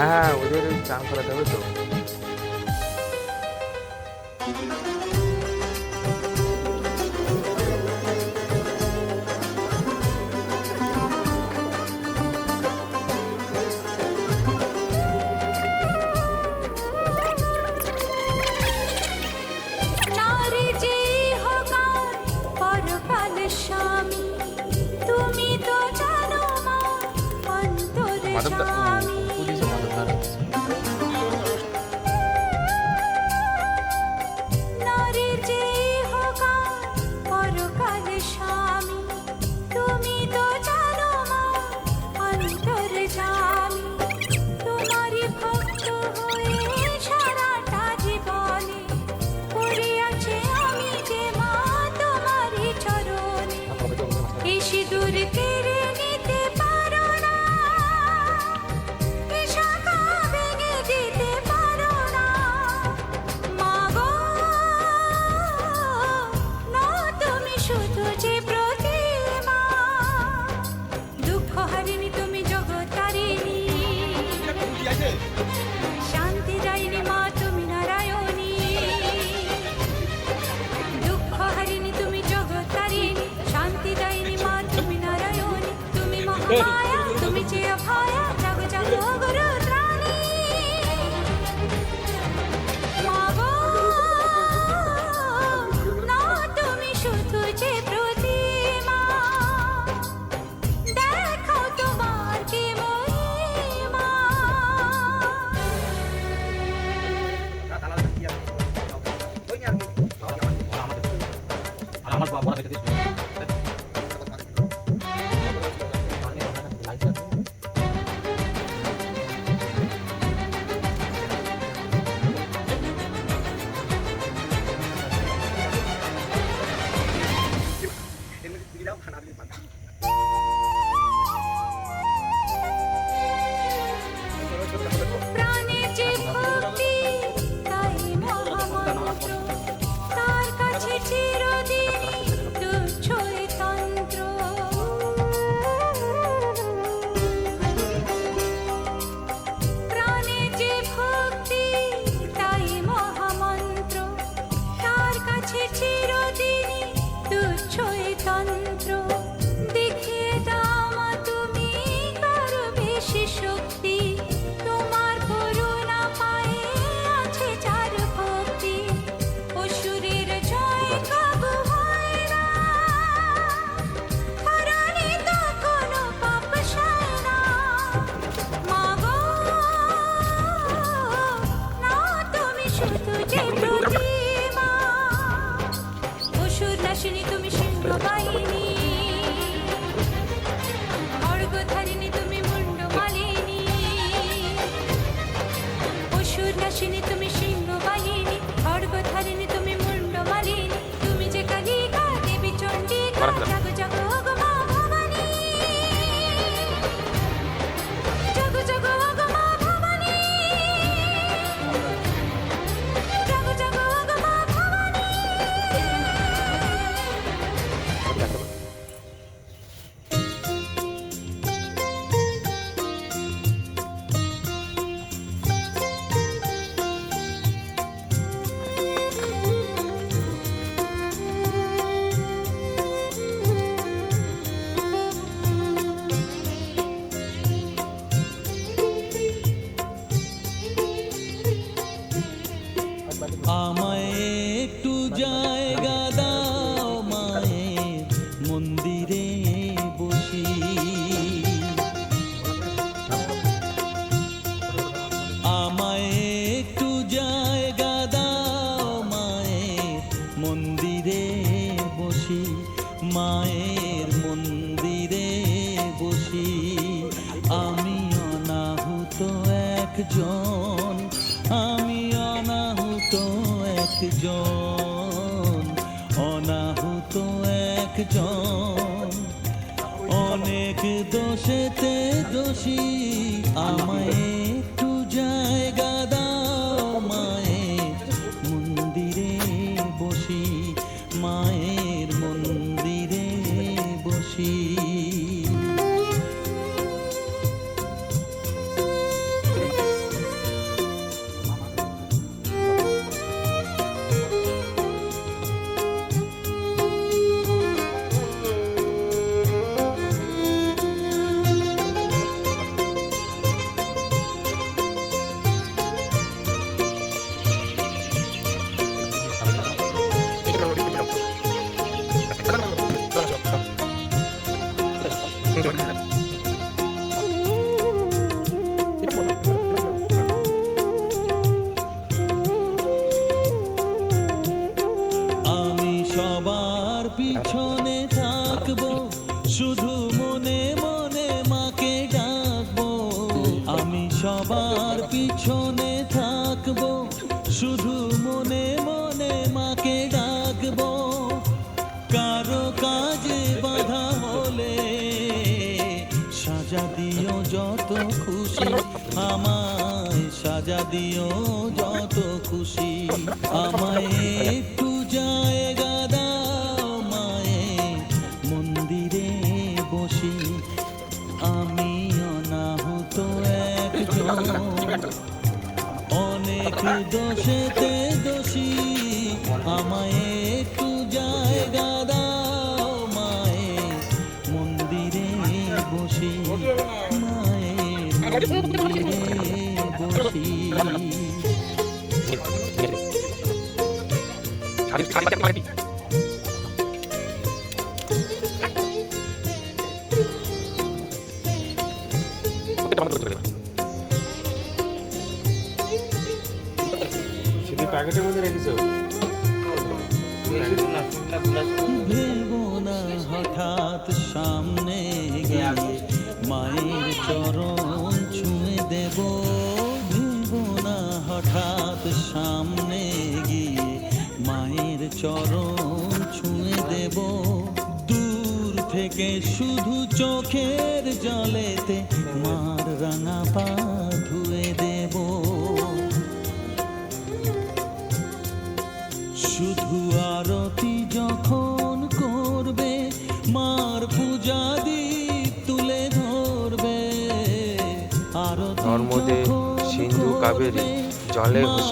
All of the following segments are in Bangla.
হ্যাঁ ওদের চান করাতে হবে তো। মাধবদা দিও যত খুশি। আমায় একটু জায়গা দাও মায়ে, মন্দিরে বসি। আমি অনাহত একজন। অনেক দোষী প্যাকেটের মধ্যে রেখেছো ভেবো না হঠাৎ সামনে গিয়ে মায়ের চরণ ছুঁয়ে দেব। ভেবো না হঠাৎ সামনে গিয়ে চরণ ছুঁয়ে দেব। দূর থেকে শুধু চোখের জলেতে মার রাঙা পা ধুয়ে দেবো। শুধু আরতি যখন করবে মার পূজা দীপ তুলে ধরবে। আরতি নর্মদে সিন্ধু কাবেরী জলে মার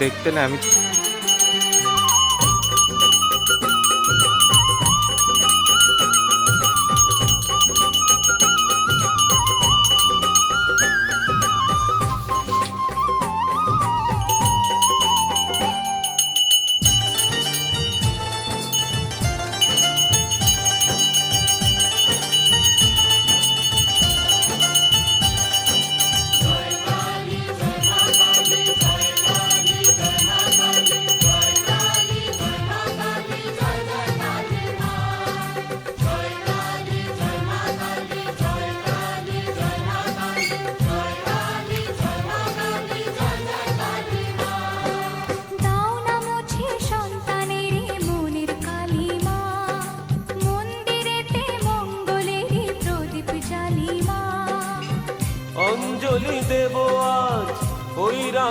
দেখতে না আমি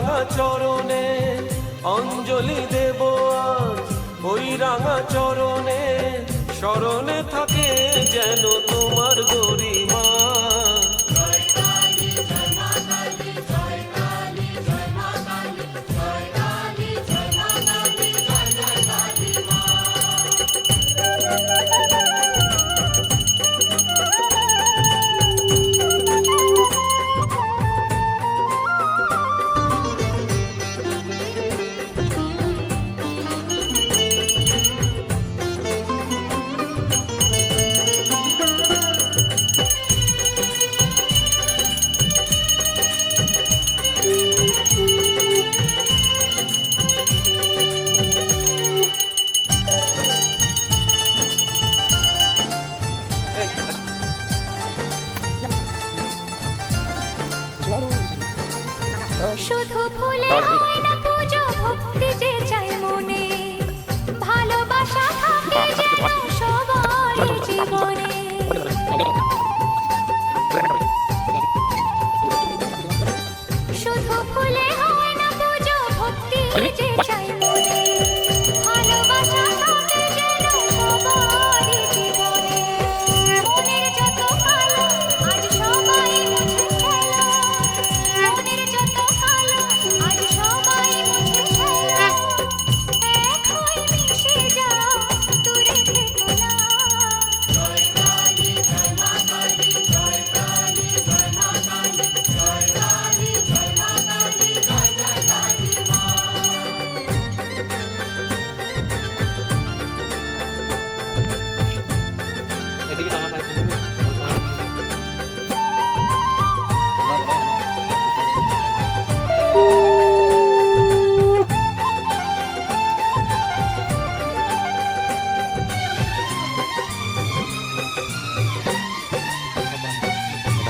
রাঙা চরণে অঞ্জলি দেব ওই রাঙা চরণে স্মরণে থাকে যেন তোমার গরিমা শুধু ফুলে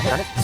ダメ。